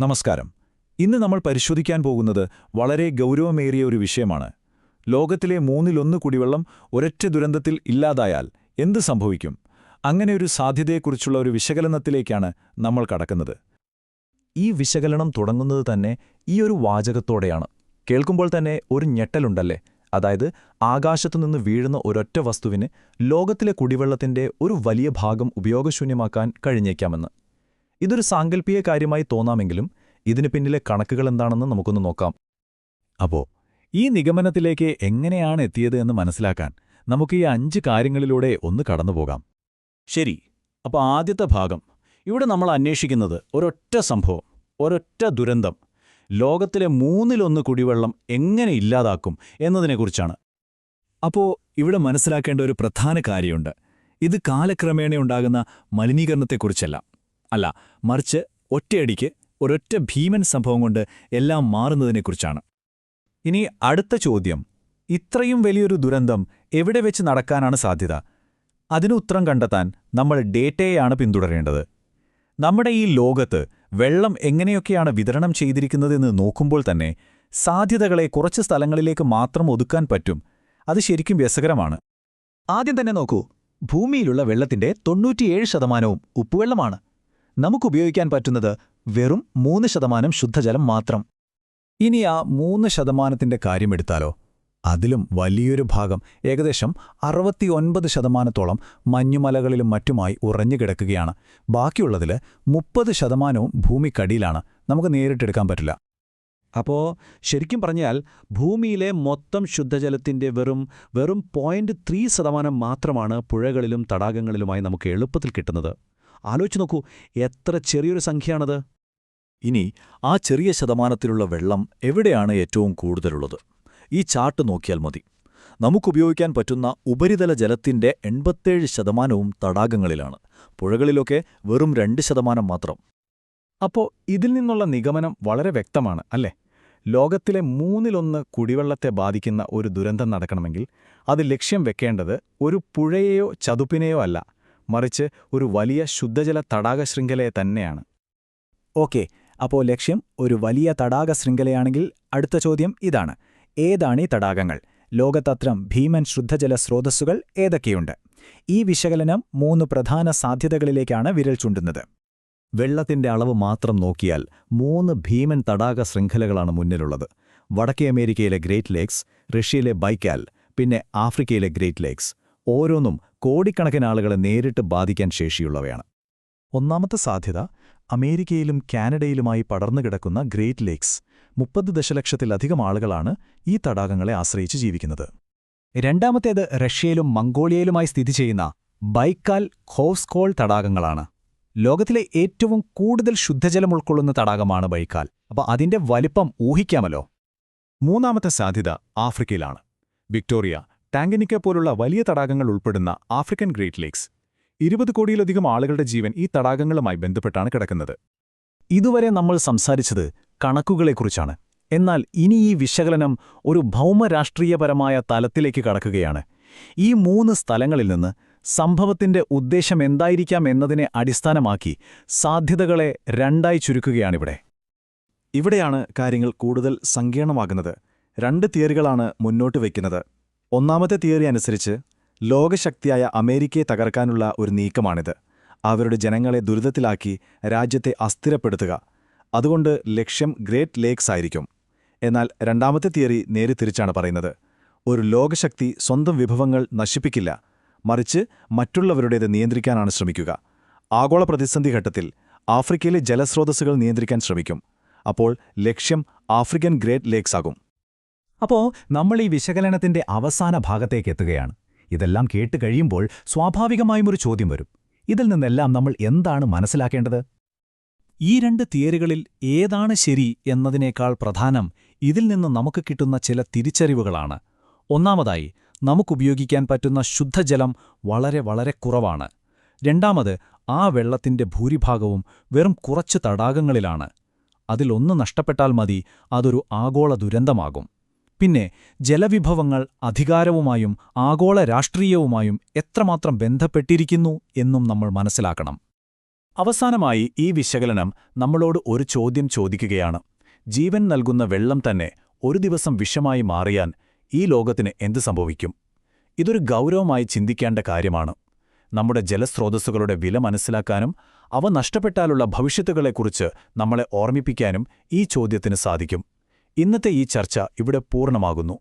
നമസ്കാരം. ഇന്ന് നമ്മൾ പരിശോധിക്കാൻ പോകുന്നത് വളരെ ഗൗരവമേറിയ ഒരു വിഷയമാണ്. ലോകത്തിലെ മൂന്നിലൊന്ന് കുടിവെള്ളം ഒരൊറ്റ ദുരന്തത്തിൽ ഇല്ലാതായാൽ എന്ത് സംഭവിക്കും? അങ്ങനെ ഒരു സാധ്യതയെക്കുറിച്ചുള്ള ഒരു വിശകലനത്തിലേക്കാണ് നമ്മൾ കടക്കുന്നത്. ഈ വിശകലനം തുടങ്ങുന്നത് തന്നെ ഈ ഒരു വാചകത്തോടെയാണ്. കേൾക്കുമ്പോൾ തന്നെ ഒരു ഞെട്ടലുണ്ടല്ലേ? അതായത് ആകാശത്തുനിന്ന് വീഴുന്ന ഒരൊറ്റ വസ്തുവിന് ലോകത്തിലെ കുടിവെള്ളത്തിന്റെ ഒരു വലിയ ഭാഗം ഉപയോഗശൂന്യമാക്കാൻ കഴിഞ്ഞേക്കാമെന്ന്. ഇതൊരു സാങ്കല്പിക കാര്യമായി തോന്നാമെങ്കിലും ഇതിന് പിന്നിലെ കണക്കുകൾ എന്താണെന്ന് നമുക്കൊന്ന് നോക്കാം. അപ്പോ ഈ നിഗമനത്തിലേക്ക് എങ്ങനെയാണ് എത്തിയത് എന്ന് മനസ്സിലാക്കാൻ നമുക്ക് ഈ അഞ്ച് കാര്യങ്ങളിലൂടെ ഒന്ന് കടന്നുപോകാം. ശരി അപ്പോൾ ആദ്യത്തെ ഭാഗം. ഇവിടെ നമ്മൾ അന്വേഷിക്കുന്നത് ഒരൊറ്റ സംഭവം ഒരൊറ്റ ദുരന്തം. ലോകത്തിലെ മൂന്നിലൊന്ന് കുടിവെള്ളം എങ്ങനെ ഇല്ലാതാക്കും എന്നതിനെക്കുറിച്ചാണ്. അപ്പോൾ ഇവിടെ മനസ്സിലാക്കേണ്ട ഒരു പ്രധാന കാര്യമുണ്ട്. ഇത് കാലക്രമേണ ഉണ്ടാകുന്ന മലിനീകരണത്തെക്കുറിച്ചല്ല. അല്ല മറിച്ച് ഒറ്റയടിക്ക് ഒരൊറ്റ ഭീമൻ സംഭവം കൊണ്ട് എല്ലാം മാറുന്നതിനെക്കുറിച്ചാണ്. ഇനി അടുത്ത ചോദ്യം. ഇത്രയും വലിയൊരു ദുരന്തം എവിടെ വെച്ച് നടക്കാനാണ് സാധ്യത? അതിന് ഉത്തരം കണ്ടെത്താൻ നമ്മൾ ഡേറ്റയെയാണ് പിന്തുടരേണ്ടത്. നമ്മുടെ ഈ ലോകത്ത് വെള്ളം എങ്ങനെയൊക്കെയാണ് വിതരണം ചെയ്തിരിക്കുന്നതെന്ന് നോക്കുമ്പോൾ തന്നെ സാധ്യതകളെ കുറച്ച് സ്ഥലങ്ങളിലേക്ക് മാത്രം ഒതുക്കാൻ പറ്റും. അത് ശരിക്കും വ്യസകരമാണ് ആദ്യം തന്നെ നോക്കൂ. ഭൂമിയിലുള്ള വെള്ളത്തിന്റെ തൊണ്ണൂറ്റിയേഴ് ശതമാനവും ഉപ്പുവെള്ളമാണ്. നമുക്കുപയോഗിക്കാൻ പറ്റുന്നത് വെറും മൂന്ന് ശതമാനം ശുദ്ധജലം മാത്രം. ഇനി ആ മൂന്ന് ശതമാനത്തിന്റെ കാര്യമെടുത്താലോ അതിലും വലിയൊരു ഭാഗം ഏകദേശം അറുപത്തിയൊൻപത് ശതമാനത്തോളം മഞ്ഞുമലകളിലും മറ്റുമായി ഉറഞ്ഞുകിടക്കുകയാണ് ബാക്കിയുള്ളതിൽ മുപ്പത് ശതമാനവും ഭൂമിക്കടിയിലാണ്. നമുക്ക് നേരിട്ടെടുക്കാൻ പറ്റില്ല. അപ്പോൾ ശരിക്കും പറഞ്ഞാൽ ഭൂമിയിലെ മൊത്തം ശുദ്ധജലത്തിന്റെ വെറും വെറും പോയിന്റ് ത്രീ ശതമാനം മാത്രമാണ് പുഴകളിലും തടാകങ്ങളിലുമായി നമുക്ക് എളുപ്പത്തിൽ കിട്ടുന്നത്. ആലോചിച്ച് നോക്കൂ എത്ര ചെറിയൊരു സംഖ്യയാണത്. ഇനി ആ ചെറിയ ശതമാനത്തിലുള്ള വെള്ളം എവിടെയാണ് ഏറ്റവും കൂടുതലുള്ളത്? ഈ ചാർട്ട് നോക്കിയാൽ മതി. നമുക്കുപയോഗിക്കാൻ പറ്റുന്ന ഉപരിതല ജലത്തിന്റെ എൺപത്തേഴ് ശതമാനവും തടാകങ്ങളിലാണ്. പുഴകളിലൊക്കെ വെറും രണ്ട് ശതമാനം മാത്രം. അപ്പോൾ ഇതിൽ നിന്നുള്ള നിഗമനം വളരെ വ്യക്തമാണ് അല്ലേ? ലോകത്തിലെ മൂന്നിലൊന്ന് കുടിവെള്ളത്തെ ബാധിക്കുന്ന ഒരു ദുരന്തം നടക്കണമെങ്കിൽ അത് ലക്ഷ്യം വെക്കേണ്ടത് ഒരു പുഴയെയോ ചതുപ്പിനെയോ അല്ല. മറിച്ച് ഒരു വലിയ ശുദ്ധജല തടാക ശൃംഖലയെ തന്നെയാണ്. ഓക്കെ അപ്പോൾ ലക്ഷ്യം ഒരു വലിയ തടാക ശൃംഖലയാണെങ്കിൽ അടുത്ത ചോദ്യം ഇതാണ്. ഏതാണ് ഈ തടാകങ്ങൾ? ലോകത്തത്രം ഭീമൻ ശുദ്ധജല സ്രോതസ്സുകൾ ഏതൊക്കെയുണ്ട്? ഈ വിശകലനം മൂന്ന് പ്രധാന സാധ്യതകളിലേക്കാണ് വിരൽ ചൂണ്ടുന്നത്. വെള്ളത്തിന്റെ അളവ് മാത്രം നോക്കിയാൽ മൂന്ന് ഭീമൻ തടാക ശൃംഖലകളാണ് മുന്നിലുള്ളത്. വടക്കേ അമേരിക്കയിലെ ഗ്രേറ്റ് ലേക്സ് റഷ്യയിലെ ബൈക്കാൽ പിന്നെ ആഫ്രിക്കയിലെ ഗ്രേറ്റ് ലേക്സ്. ഓരോന്നും കോടിക്കണക്കിന് ആളുകളെ നേരിട്ട് ബാധിക്കാൻ ശേഷിയുള്ളവയാണ്. ഒന്നാമത്തെ സാധ്യത അമേരിക്കയിലും കാനഡയിലുമായി പടർന്നു കിടക്കുന്ന ഗ്രേറ്റ് ലേക്സ് മുപ്പത് ദശലക്ഷത്തിലധികം ആളുകളാണ് ഈ തടാകങ്ങളെ ആശ്രയിച്ച് ജീവിക്കുന്നത്. രണ്ടാമത്തേത് റഷ്യയിലും മംഗോളിയയിലുമായി സ്ഥിതി ചെയ്യുന്ന ബൈക്കാൽ ഖോവ്സ്കോൾ തടാകങ്ങളാണ്. ലോകത്തിലെ ഏറ്റവും കൂടുതൽ ശുദ്ധജലം ഉൾക്കൊള്ളുന്ന തടാകമാണ് ബൈക്കാൽ. അപ്പോൾ അതിന്റെ വലിപ്പം ഊഹിക്കാമല്ലോ. മൂന്നാമത്തെ സാധ്യത ആഫ്രിക്കയിലാണ്. വിക്ടോറിയ ടാങ്കനിക്ക പോലുള്ള വലിയ തടാകങ്ങൾ ഉൾപ്പെടുന്ന ആഫ്രിക്കൻ ഗ്രേറ്റ് ലേക്സ് ഇരുപത് കോടിയിലധികം ആളുകളുടെ ജീവൻ ഈ തടാകങ്ങളുമായി ബന്ധപ്പെട്ടാണ് കിടക്കുന്നത്. ഇതുവരെ നമ്മൾ സംസാരിച്ചത് കണക്കുകളെക്കുറിച്ചാണ്. എന്നാൽ ഇനി ഈ വിശകലനം ഒരു ഭൗമരാഷ്ട്രീയപരമായ തലത്തിലേക്ക് കടക്കുകയാണ്. ഈ മൂന്ന് സ്ഥലങ്ങളിൽ നിന്ന് സംഭവത്തിന്റെ ഉദ്ദേശം എന്തായിരിക്കാം എന്നതിനെ അടിസ്ഥാനമാക്കി സാധ്യതകളെ രണ്ടായി ചുരുക്കുകയാണിവിടെ. ഇവിടെയാണ് കാര്യങ്ങൾ കൂടുതൽ സങ്കീർണമാകുന്നത്. രണ്ട് തിയറികളാണ് മുന്നോട്ട് വയ്ക്കുന്നത്. ഒന്നാമത്തെ തിയറി അനുസരിച്ച് ലോകശക്തിയായ അമേരിക്കയെ തകർക്കാനുള്ള ഒരു നീക്കമാണിത്. അവരുടെ ജനങ്ങളെ ദുരിതത്തിലാക്കി രാജ്യത്തെ അസ്ഥിരപ്പെടുത്തുക. അതുകൊണ്ട് ലക്ഷ്യം ഗ്രേറ്റ് ലേക്സ് ആയിരിക്കും. എന്നാൽ രണ്ടാമത്തെ തിയറി നേരെ തിരിച്ചാണ് പറയുന്നത്. ഒരു ലോകശക്തി സ്വന്തം വിഭവങ്ങൾ നശിപ്പിക്കില്ല. മറിച്ച് മറ്റുള്ളവരുടേത് നിയന്ത്രിക്കാനാണ് ശ്രമിക്കുക. ആഗോള പ്രതിസന്ധി ഘട്ടത്തിൽ ആഫ്രിക്കയിലെ ജലസ്രോതസ്സുകൾ നിയന്ത്രിക്കാൻ ശ്രമിക്കും. അപ്പോൾ ലക്ഷ്യം ആഫ്രിക്കൻ ഗ്രേറ്റ് ലേക്സ് ആകും. അപ്പോ നമ്മൾ ഈ വിശകലനത്തിന്റെ അവസാന ഭാഗത്തേക്ക് എത്തുകയാണ്. ഇതെല്ലാം കേട്ട് കഴിയുമ്പോൾ സ്വാഭാവികമായും ഒരു ചോദ്യം വരും. ഇതിൽ നിന്നെല്ലാം നമ്മൾ എന്താണ് മനസ്സിലാക്കേണ്ടത്? ഈ രണ്ട് തിയറികളിൽ ഏതാണ് ശരി എന്നതിനേക്കാൾ പ്രധാനം ഇതിൽ നിന്ന് നമുക്ക് കിട്ടുന്ന ചില തിരിച്ചറിവുകളാണ്. ഒന്നാമതായി നമുക്കുപയോഗിക്കാൻ പറ്റുന്ന ശുദ്ധജലം വളരെ വളരെ കുറവാണ്. രണ്ടാമത് ആ വെള്ളത്തിന്റെ ഭൂരിഭാഗവും വെറും കുറച്ച് തടാകങ്ങളിലാണ്. അതിലൊന്ന് നഷ്ടപ്പെട്ടാൽ മതി അതൊരു ആഗോള ദുരന്തമാകും. പിന്നെ ജലവിഭവങ്ങൾ അധികാരവുമായും ആഗോള രാഷ്ട്രീയവുമായും എത്രമാത്രം ബന്ധപ്പെട്ടിരിക്കുന്നു എന്നും നമ്മൾ മനസ്സിലാക്കണം. അവസാനമായി ഈ വിശകലനം നമ്മളോട് ഒരു ചോദ്യം ചോദിക്കുകയാണ്. ജീവൻ നൽകുന്ന വെള്ളം തന്നെ ഒരു ദിവസം വിഷമായി മാറിയാൻ ഈ ലോകത്തിന് എന്ത് സംഭവിക്കും? ഇതൊരു ഗൗരവമായി ചിന്തിക്കേണ്ട കാര്യമാണ്. നമ്മുടെ ജലസ്രോതസ്സുകളുടെ വില മനസ്സിലാക്കാനും അവ നഷ്ടപ്പെട്ടാലുള്ള ഭവിഷ്യത്തുകളെക്കുറിച്ച് നമ്മളെ ഓർമ്മിപ്പിക്കാനും ഈ ചോദ്യത്തിന് സാധിക്കും. ഇന്നത്തെ ഈ ചർച്ച ഇവിടെ പൂർണമാകുന്നു